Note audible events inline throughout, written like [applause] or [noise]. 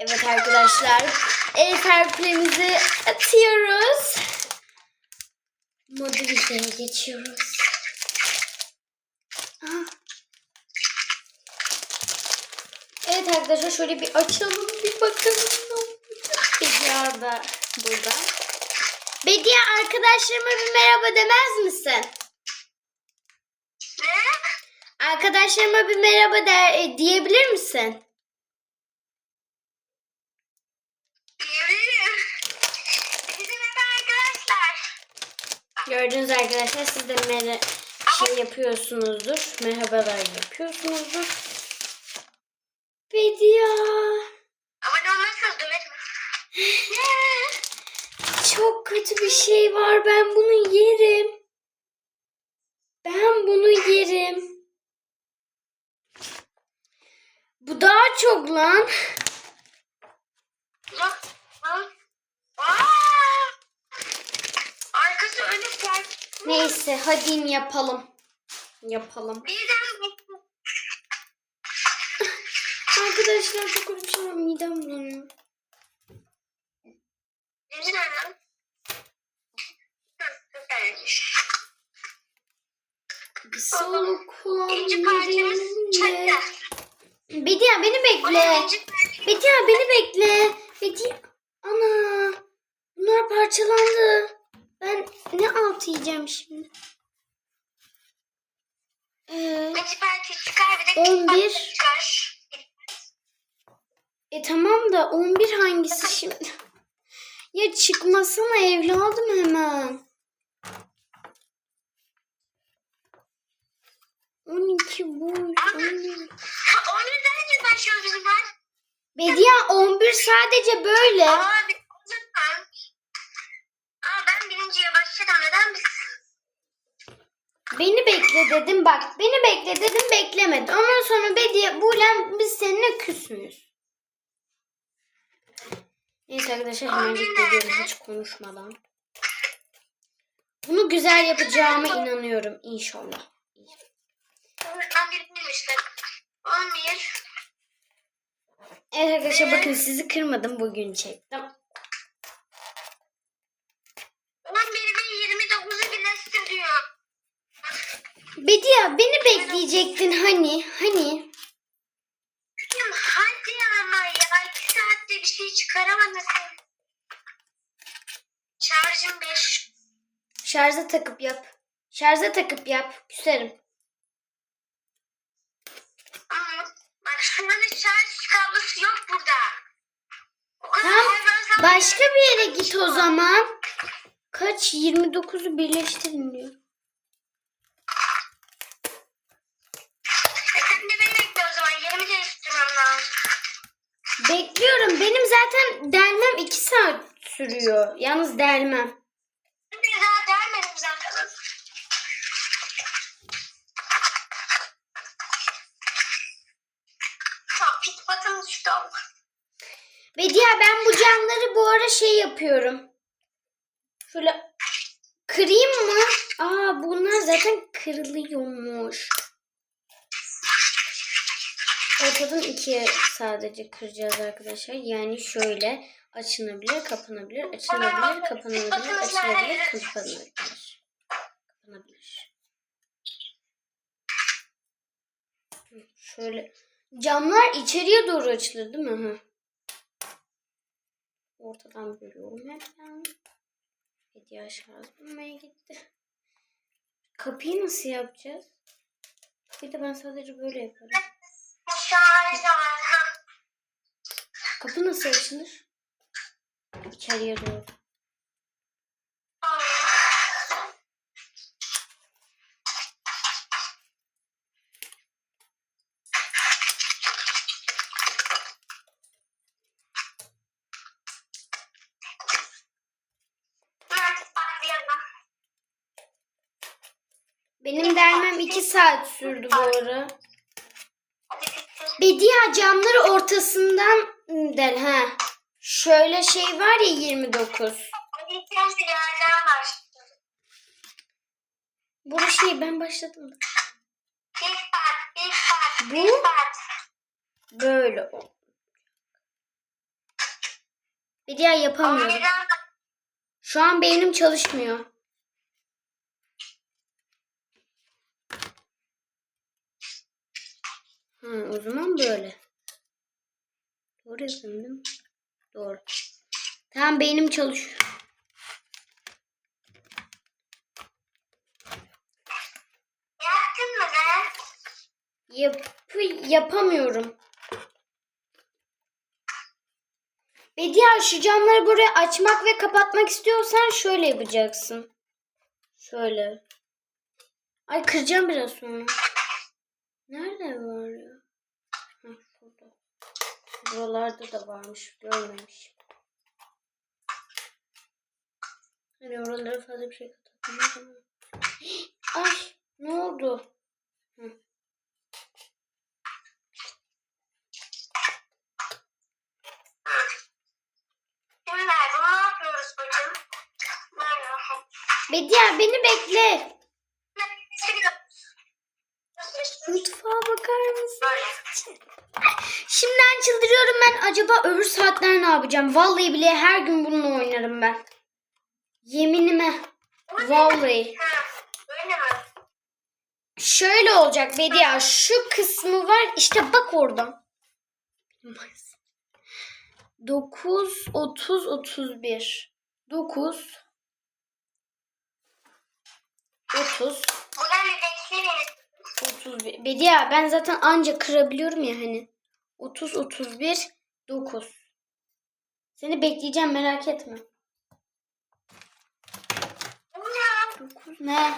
Evet arkadaşlar. El serpilemizi atıyoruz. Modülüze geçiyoruz. Aha. Evet arkadaşlar şöyle bir açalım bir bakalım. Bediye da burada. Bediye arkadaşlarıma bir merhaba demez misin? Ne? Arkadaşlarıma bir merhaba der, e, diyebilir misin? Diyebilirim. Bizim merhaba arkadaşlar. Gördüğünüz arkadaşlar siz de mere şey yapıyorsunuzdur. Merhabalar yapıyorsunuzdur. Bediye. Abone olmazsanız döverim. Çok kötü bir şey var. Ben bunu yerim. Ben bunu yerim. Bu daha çok lan. Yok. Aa! Aa! Arkası önü sen. Neyse hadi yapalım. Yapalım. Arkadaşlar çok var. Midem bulanıyor. Bir yerinde. çaktı. Bediye beni bekle. Bediye beni bekle. Bediye. Ana. Bunlar parçalandı. Ben ne altı yiyeceğim şimdi? Ee, İkinci parça çıkar bir de On bir. parça çıkar. e tamam da 11 hangisi şimdi? Ya çıkmasana evladım hemen. 12 bu. 11. Ha, Onu derece başlıyoruz bizim var. Bediye 11 sadece böyle. Aa, bir- o zaman. Aa, ben birinciye başladım. Neden biz? Beni bekle dedim bak. Beni bekle dedim beklemedi. Ondan sonra Bediye Buğlem biz seninle küs müyüz? Neyse arkadaşlar hemen gidiyoruz hiç konuşmadan. Bunu güzel yapacağıma inanıyorum inşallah. Ben birinciymiştim. 11. Evet arkadaşlar bakın sizi kırmadım bugün çektim. 11 ve 29'u birleştiriyor. Bediye beni bekleyecektin hani hani. Kızım hadi ama ya. 2 saatte bir şey çıkaramadın. Şarjım 5. Şarja takıp yap. Şarja takıp yap. Küserim. Ama bak şuranın şarj kablosu yok burada. O kadar Tamam, hayvan Başka bir yere git o zaman. Kaç? 29'u birleştirin diyor. Bekliyorum. Benim zaten delmem 2 saat sürüyor. Yalnız delmem. Bir daha dermedim zaten. Tamam, pit patın düştü ama. Bediye ben bu camları bu ara şey yapıyorum. Şöyle kırayım mı? Aa bunlar zaten kırılıyormuş. Ortadan ikiye sadece kıracağız arkadaşlar. Yani şöyle açılabilir, kapanabilir, açılabilir, kapanabilir, açılabilir, kapanabilir. Kapanabilir. Şöyle camlar içeriye doğru açılır değil mi? Hı. Ortadan bölüyorum hemen. Hediye şarj bulmaya gitti. Kapıyı nasıl yapacağız? Bir de ben sadece böyle yaparım. Kapı nasıl açılır? İçeriye doğru. Benim delmem 2 saat sürdü bu ara. Bediye camları ortasından del ha. Şöyle şey var ya 29. Hadi ikinci yerden başlayalım. Bu şey ben başladım. Bu? Böyle o. Bediye yapamıyorum. Şu an beynim çalışmıyor. Ha, o zaman böyle. Doğru değil mi? Doğru. Tamam beynim çalışıyor. Yaptın mı be? Yapı yapamıyorum. Bediye şu camları buraya açmak ve kapatmak istiyorsan şöyle yapacaksın. Şöyle. Ay kıracağım biraz sonra. Nerede var ya? Heh, burada. Buralarda da varmış. Görmemişim. Hani oralara fazla bir şey katamıyorum ama. Ay ne oldu? Hı. Bediye beni bekle. Mutfağa bakar mısın? Şimdiden çıldırıyorum ben. Acaba öbür saatler ne yapacağım? Vallahi bile her gün bununla oynarım ben. Yeminime. Vallahi. Şöyle olacak Bediye. Şu kısmı var. İşte bak oradan. 9, 30, 31. 9, 30, Buradan bir bekleyin. 31. Bediye ben zaten anca kırabiliyorum ya hani. 30, 31, 9. Seni bekleyeceğim merak etme. Bu ne? 9 ne?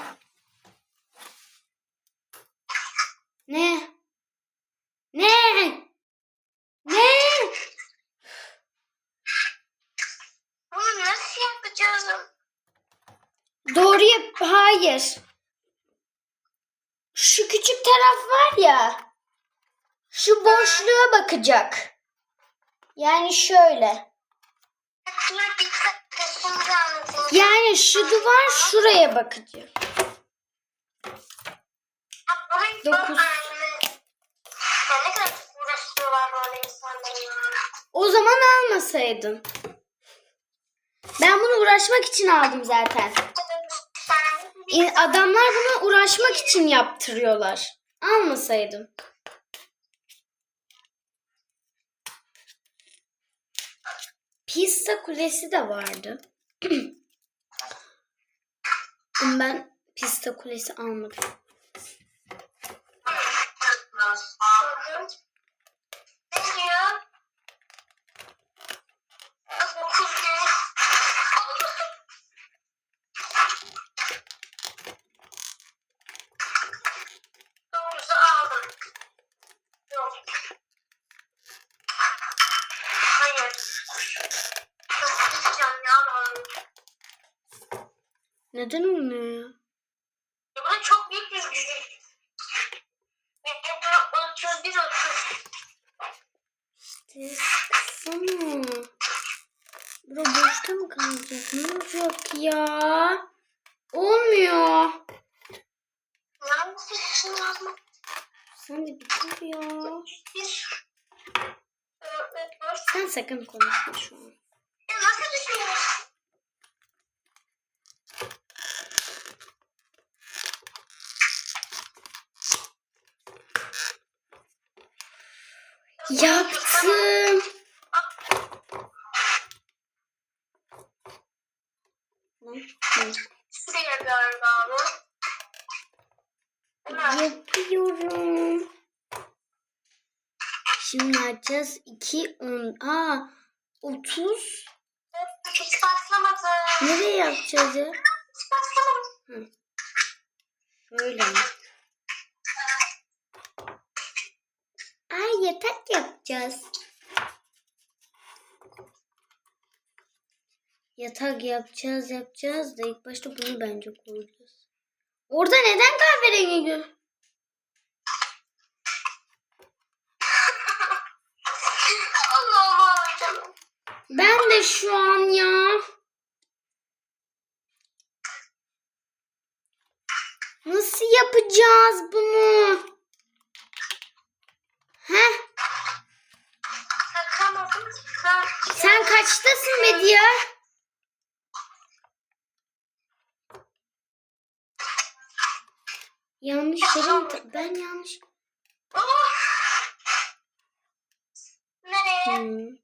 Ne? Ne? Ne? Bunu nasıl yapacağız? Doğru yap. Hayır. Şu küçük taraf var ya. Şu boşluğa bakacak. Yani şöyle. Yani şu duvar şuraya bakacak. Dokuz. O zaman almasaydın. Ben bunu uğraşmak için aldım zaten. Adamlar bunu uğraşmak için yaptırıyorlar. Almasaydım. Pisa kulesi de vardı. [clears throat] Ben pista kulesi almadım. Ne diyor? Dokuz gün. Dokuzu aldım. Yok. Hayır. Nasıl gideceğim ya ben? Neden olmuyor ya? Ya çok büyük bir gücü. Yaprak 31 30. İşte kısana. Bura boşta mı kalacak? Ne olacak ya? Olmuyor. Neredesin yazmak? Sen de bitir ya. Bir. Sen sakın konuşma şu an. Ya nasıl düşünüyorsun? Yaptım. Lan, hı. Şuraya galiba bu. Evet. Yapıyorum. Şimdi açacağız. 2, 10. Aa, 30. Hiç patlamadı. Nereye yapacağız ya? Hiç patlamadı. Şöyle mi? Ay yatak yapacağız. Yatak yapacağız yapacağız da ilk başta bunu bence koyacağız. Orada neden kahverengi gö? Ben de şu an ya. Nasıl yapacağız bunu? Heh. Sen, kaçtasın Bediye? Yanlış ta- Ben yanlış. Oh! Nereye? Hmm.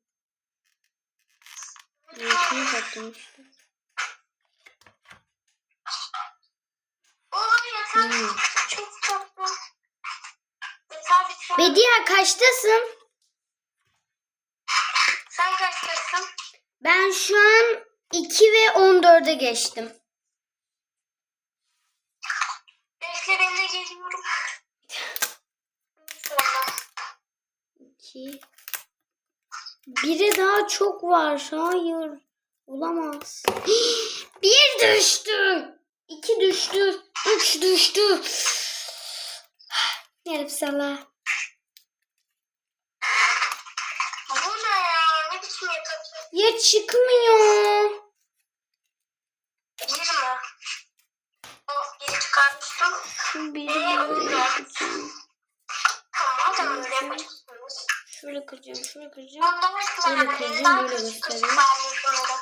Yanlışını taktım işte. Oğlum yeter. Hmm. Çok tatlı. Bediye kaçtasın? Sen kaçtasın? Ben şu an 2 ve 14'e geçtim. Bekle ben de geliyorum. Sonra. 2 Biri daha çok var. Hayır. Olamaz. [gasps] Bir düştü. İki düştü. Üç düştü. [sighs] Yarım sala. Bu ne ya? Ne biçim? Ya çıkmıyor. Bir mi? O biri çıkarmıştım. Şu biri Ee, oldu. yapacağım. Tamam tamam öyle yapacaksınız. Şöyle kıracağım, şöyle kıracağım. Böyle Daha böyle küçük göstereyim. var sonra.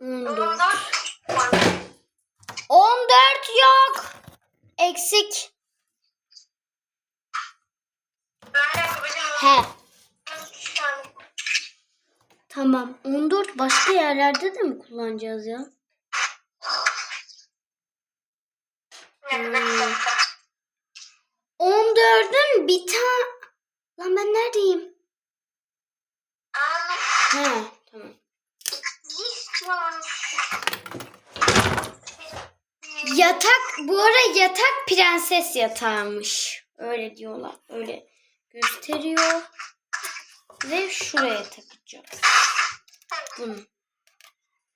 14. Bundan küçük var. 14 yok. Eksik. He. Tamam. 14 başka yerlerde de mi kullanacağız ya? De- 14'ün bir tane... Lan ben neredeyim? He. Tamam. Yatak bu ara yatak prenses yatağıymış. Öyle diyorlar. Öyle gösteriyor. Ve şuraya takacağız. Bunu.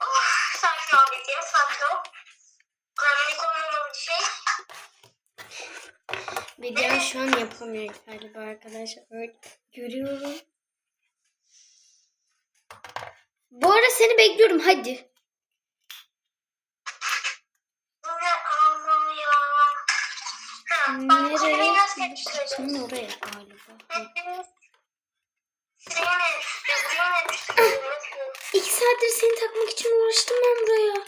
Oh, sakin ol dediğim sakin ol. Güvenlik olmamalı bir şey. Video şu an yapamıyor galiba arkadaşlar. Öyle görüyorum. Bu ara seni bekliyorum hadi. Nereye? Senin oraya galiba. İki saattir seni takmak için uğraştım ben buraya.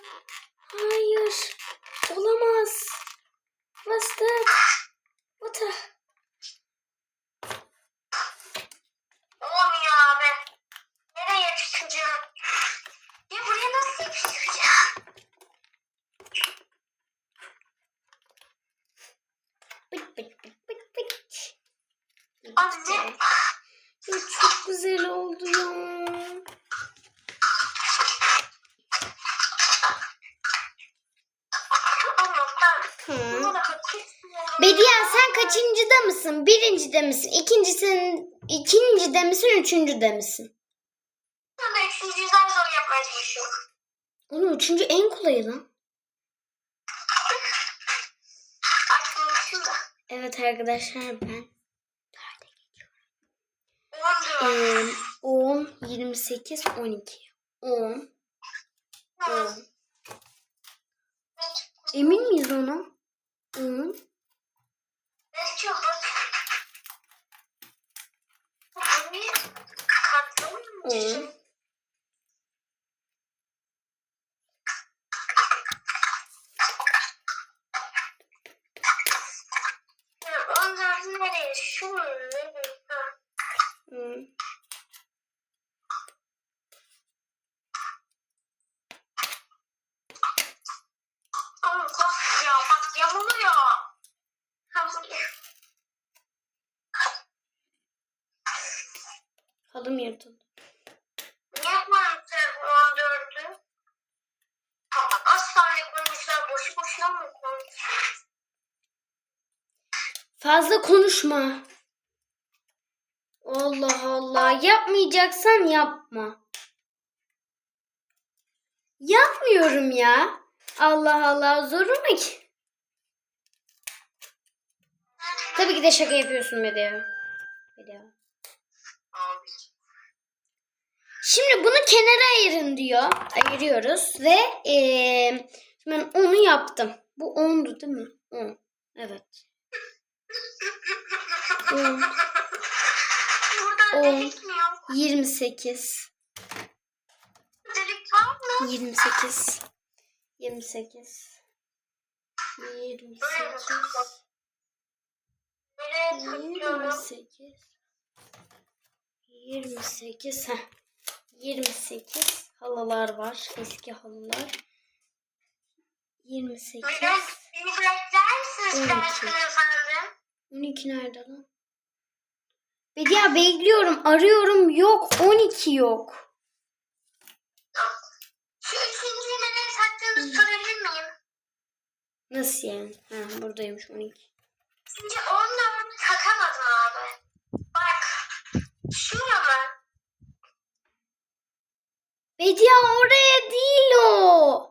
Hayır. Olamaz. Bastık. Ota. Olmuyor abi. Yapıştıracağım? Ya buraya nasıl yapıştıracağım? Bık bık bık bık bık. Abi ne? Ya Çok güzel oldu ya. Bediye sen kaçıncıda mısın? Birincide misin? İkincisin, ikincide misin? Üçüncüde misin? Ben de üçüncü yüzden zor yapmaya çalışıyorum. Onun üçüncü en kolayı lan. Evet arkadaşlar ben. Diyor. Ee, 10, 28, 12. 10, 10. Emin miyiz ona? 10. Ne diyor bak. Bu bir katlı mı? On. Onlar nereye? Şu mu? Nereye? Ha. Hı. Ama bak ya bak yamuluyor. Ha buraya. Yırtıldı. Niye koymuşlar bu 14'ü? Az tane koymuşlar. Boşu boşuna mı koymuşlar? Fazla konuşma. Allah Allah. Yapmayacaksan yapma. Yapmıyorum ya. Allah Allah. Zoruma ki. Tabii ki de şaka yapıyorsun Medya. Medya. Şimdi bunu kenara ayırın diyor. Ayırıyoruz ve eee ben onu yaptım. Bu 10'du değil mi? 10. Evet. 10. Burada On. delik mi yok? 28. Delik var mı? 28. 28. Böyle 28. Nereye tutuyorum? 28. 28. Heh. 28 halılar var. Eski halılar. 28. Biraz beni misiniz Evet. Berkın efendim? 12 nerede lan? Bedia bekliyorum. Arıyorum. Yok. 12 yok. Şu üçüncüyü nereye taktığınızı sorabilir miyim? Nasıl yani? Ha, buradaymış 12. Çünkü onunla takamadım abi. Bak. Şura mı? Bedia oraya değil o.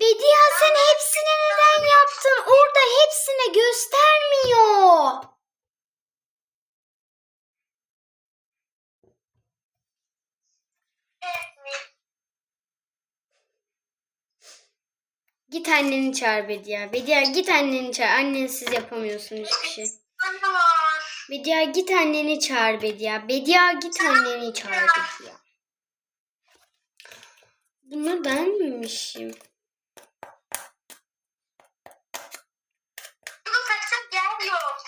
Bedia sen hepsine neden yaptın? Orada hepsine göstermiyor. Git anneni çağır Bedia. Bedia git anneni çağır. Annensiz yapamıyorsun hiçbir şey. Bedia git anneni çağır Bedia. Bedia git anneni çağır Bedia. Bunu ben miymişim? Bunu takacak yer yok.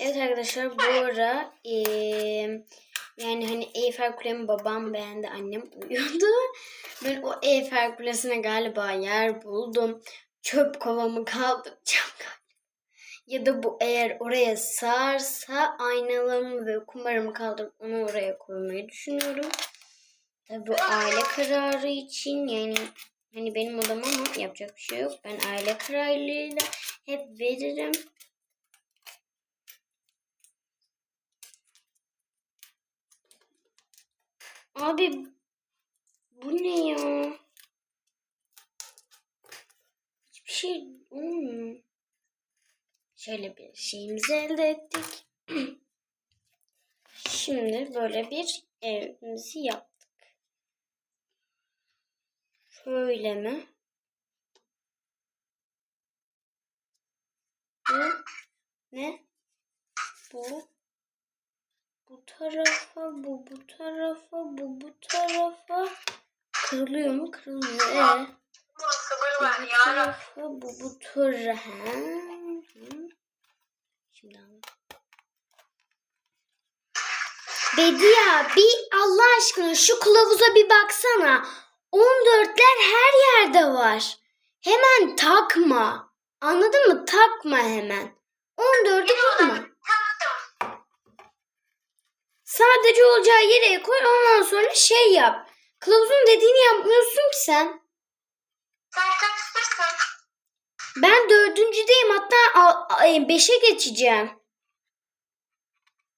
Evet arkadaşlar bu ara eee, yani hani Eyfel Kulemi babam beğendi annem uyuyordu. Ben o Eyfel Kulesi'ne galiba yer buldum. Çöp kovamı kaldıracağım galiba. Ya da bu eğer oraya sığarsa aynalığımı ve kumarımı kaldırıp onu oraya koymayı düşünüyorum. Tabii bu aile kararı için yani hani benim odam ama yapacak bir şey yok. Ben aile kararıyla hep veririm. Abi bu ne ya? Hiçbir şey olmuyor. Şöyle bir şeyimizi elde ettik. [clears throat] Şimdi böyle bir evimizi yaptık. Şöyle mi? Bu ne? Bu bu tarafa, bu bu tarafa, bu bu tarafa. Kırılıyor mu? Kırılmıyor. Ee, Bu bu tarafa, bu bu tarafa. Şimdi anladım. Bedia bir Allah aşkına şu kılavuza bir baksana. 14'ler her yerde var. Hemen takma. Anladın mı? Takma hemen. 14'ü takma. Sadece olacağı yere koy ondan sonra şey yap. Kılavuzun dediğini yapmıyorsun ki. Sen Ben dördüncüdeyim hatta e, beşe geçeceğim.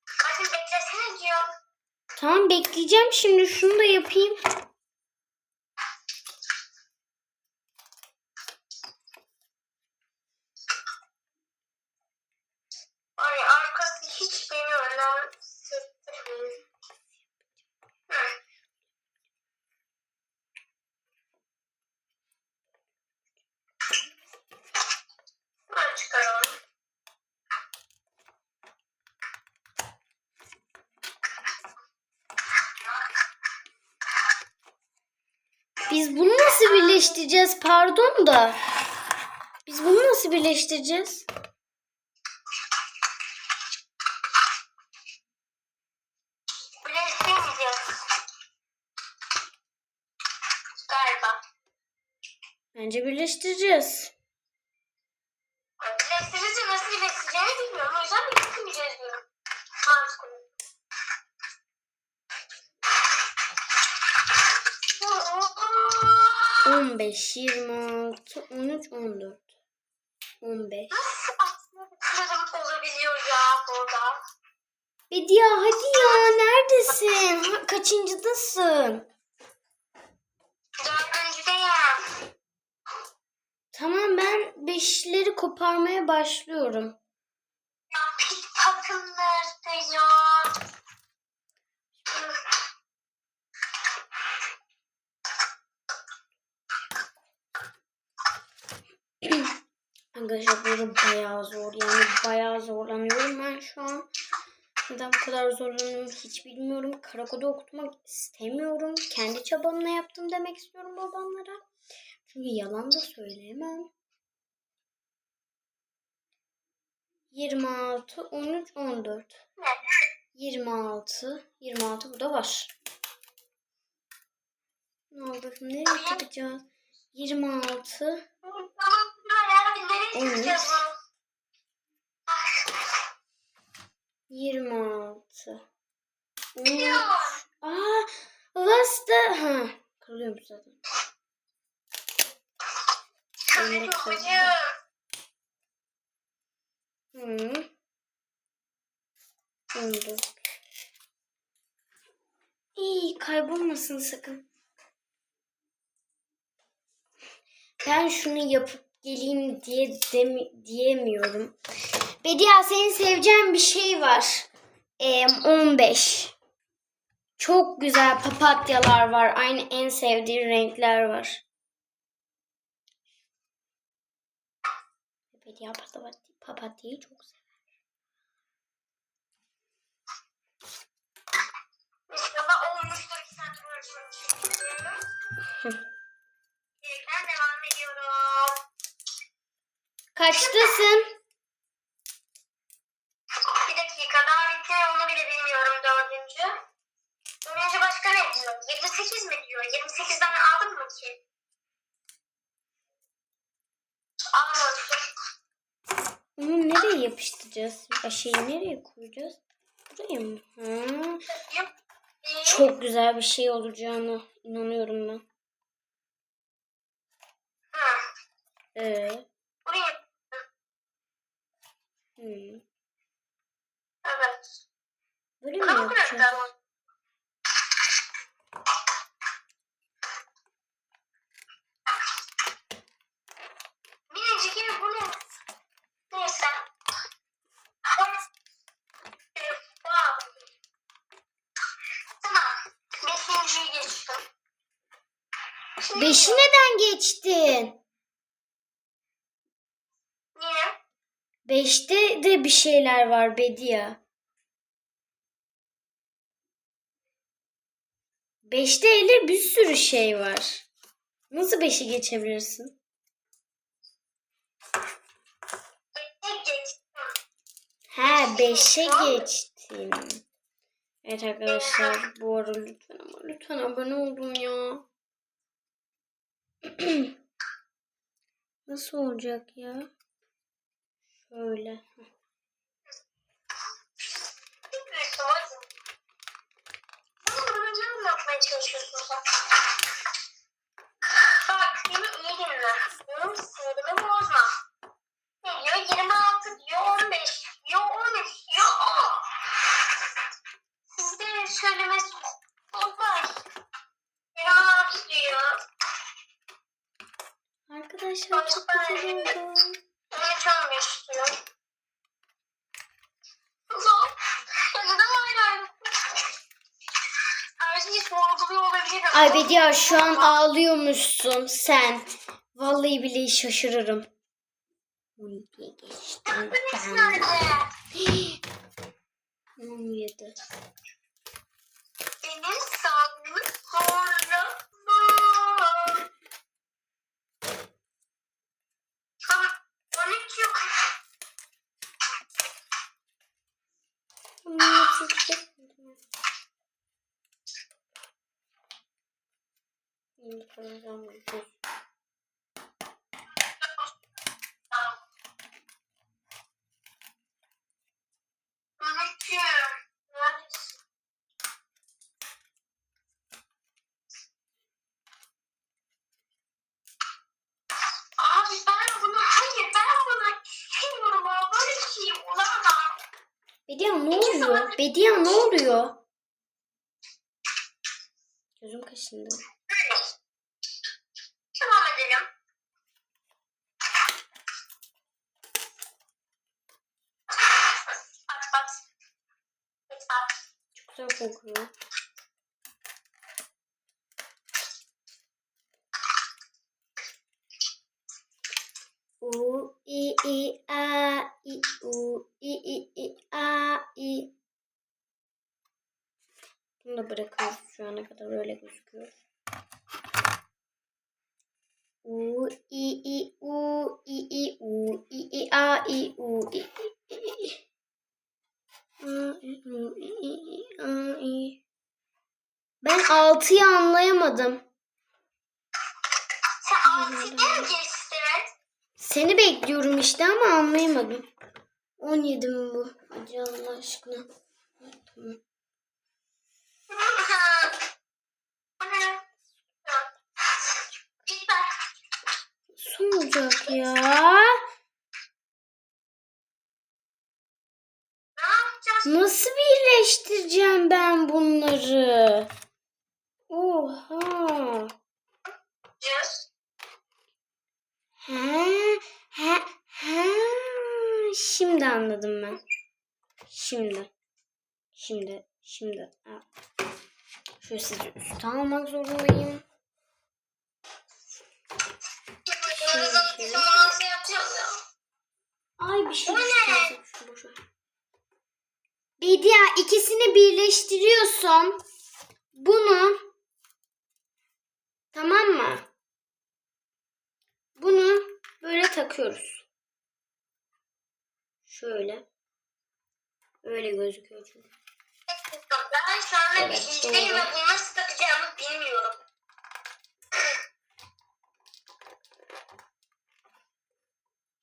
Kaçın beklesene diyorum. Tamam bekleyeceğim şimdi şunu da yapayım. Ay arkası hiç beni önemsizdir. Hı. Ben çıkaralım. Biz bunu nasıl birleştireceğiz pardon da. Biz bunu nasıl birleştireceğiz? Bence birleştireceğiz. 15, 26, 13, 14. 15. Nasıl aslında olabiliyor ya burada? Bedia hadi ya neredesin? Ha, kaçıncıdasın? Dördüncüdeyim. Tamam ben beşleri koparmaya başlıyorum. Ya pit takım nerede ya? Arkadaşlar böyle bayağı zor. Yani bayağı zorlanıyorum ben şu an. Neden bu kadar zorlanıyorum hiç bilmiyorum. Karakoda okutmak istemiyorum. Kendi çabamla yaptım demek istiyorum babamlara. Çünkü yalan da söyleyemem. 26, 13, 14. 26, 26 burada var. Ne oldu? Nereye çıkacağız? 26, Bunu? 26. 13. Yok. Aa, basta. Ha, kırılıyormuş zaten. Kızım hocam. Hı. 14. İyi, kaybolmasın sakın. Ben şunu yapıp geleyim diye demi- diyemiyorum. Bedia senin seveceğin bir şey var. Ee, 15. Çok güzel papatyalar var. Aynı en sevdiğin renkler var. Bedia papatya, papatyayı çok sever. İnşallah olmuştur ki sen uğraşıyorsun. [laughs] Ben devam ediyorum. Kaçtasın? Bir dakika daha bitti onu bile bilmiyorum dördüncü. Dördüncü başka ne diyor? 28 mi diyor? 28'den aldın mı ki? Almadım. Onu nereye yapıştıracağız? Ya şeyi nereye koyacağız? Buraya mı? Bir, çok güzel bir şey olacağına inanıyorum ben. Hı. Ee. Hmm. Evet. Böyle mi yapacağız? bıraktı ama? Minicik gibi bu ne? Neyse. Wow. Tamam. Beşinciyi geçtim. Şimdi Beşi neden geçtin? Niye? Beşte de bir şeyler var Bedia. Beşte hele bir sürü şey var. Nasıl beşi geçebilirsin? Geçtim. He beşe geçtin. Evet arkadaşlar bu arada lütfen ama lütfen abone olun ya. [clears throat] Nasıl olacak ya? Şöyle. Bilmiyorsun hadi. Sen bana ne anlatmaya çalışıyorsun sen? Bak beni iyi dinle. Benim sinirimi bozma. Ne diyor? 26 diyor, 15 diyor, 13 diyor. Aa! Sizde söylemesi kolay. 26 diyor. Arkadaşlar çok güzel oldu. 13 15 diyor. Allah'ım. Ya neden hala? Her şeyi sorguluyor olabilirim. Ay Bedia şu an ağlıyormuşsun sen. Vallahi bile şaşırırım. 12'ye geçtim ben. Nerede? 17. Benim sağlık zorlama. Ha, 13 yok. Unuttum. Neredesin? Abi ben bunu hayır ben bunu istemiyorum abi böyle bir şey olamaz. Bedia ne Bedia ne oluyor? Gözüm kaşındı. Devam edelim. Bak bak. Lütfen. Çok güzel kokuyor. Oo, i i a i u i i i a i. Bunu da bırakıyoruz. Şu ana kadar öyle gözüküyor. U i i u i i u i i a i u i i i. İ. Ben altıyı anlayamadım. Sen altıya mı geçtin? Seni bekliyorum işte ama anlayamadım. 17 mi bu? Hadi Allah aşkına. Tamam. Olacak ya. Nasıl birleştireceğim ben bunları? Oha. He, he, he. Şimdi anladım ben. Şimdi. Şimdi. Şimdi. Şöyle sizi üstü almak zorundayım. Ay bir şey düştü. Şu. Bedia ikisini birleştiriyorsun. Bunu tamam mı? Bunu böyle takıyoruz. Şöyle. Öyle gözüküyor çünkü. Ben şu anda Evet, bilincindeyim doğru. ve bunu nasıl takacağımı bilmiyorum.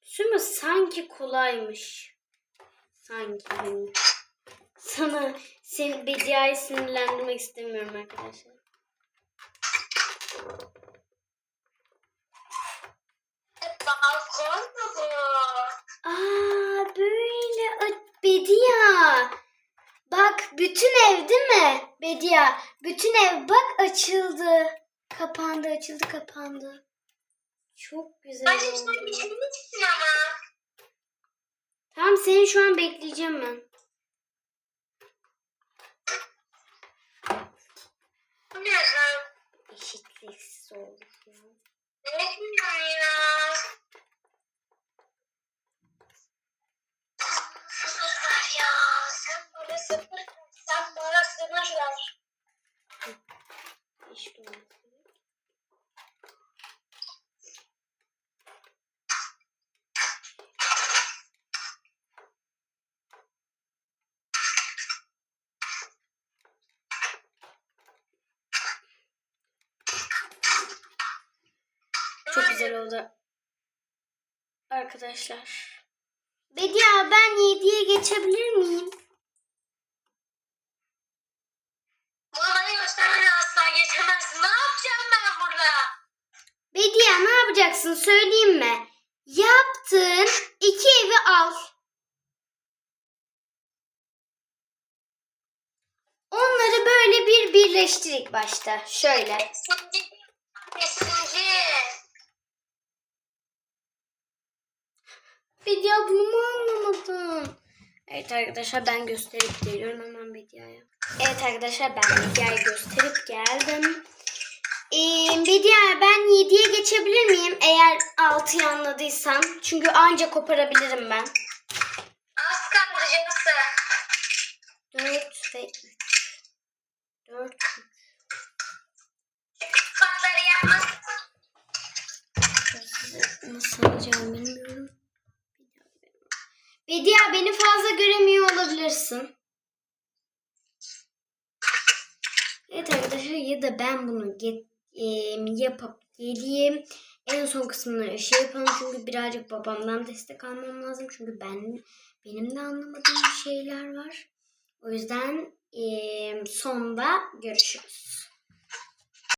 Süme sanki kolaymış. Sanki. hani. Sana seni Bedia'yı sinirlendirmek istemiyorum arkadaşlar. Balkon mu bu? Aa böyle a- Bedia. Bak bütün ev değil mi? Bedia. Bütün ev bak açıldı. Kapandı açıldı kapandı. Çok güzel sen oldu. içinde çıksın ama. Tamam seni şu an bekleyeceğim ben. Eşitliksiz oldu. bilmiyorum ya. Sıfır ver ya. Sen bana sıfır Sen ver. İşte. Çok güzel oldu. Arkadaşlar. Bedia ben 7'ye geçebilir miyim? Bedia ne yapacaksın söyleyeyim mi? Yaptığın iki evi al. Onları böyle bir birleştir ilk başta. Şöyle. Bedia bunu mu anlamadın? Evet arkadaşlar ben gösterip geliyorum hemen Bedia'ya. Evet arkadaşlar ben Bedia'yı gösterip geldim. Ee, Bedia ben 7'ye geçebilir miyim? Eğer 6'yı anladıysam. Çünkü anca koparabilirim ben. Az kaldı canısı. 4 ve 3. 4 Patları yapmasın. Nasıl alacağım bilmiyorum. Bedia beni fazla göremiyor olabilirsin. Evet arkadaşlar ya da ben bunu get, e, yapıp geleyim. En son kısmını şey yapalım çünkü birazcık babamdan destek almam lazım. Çünkü ben benim de anlamadığım şeyler var. O yüzden e, sonda görüşürüz.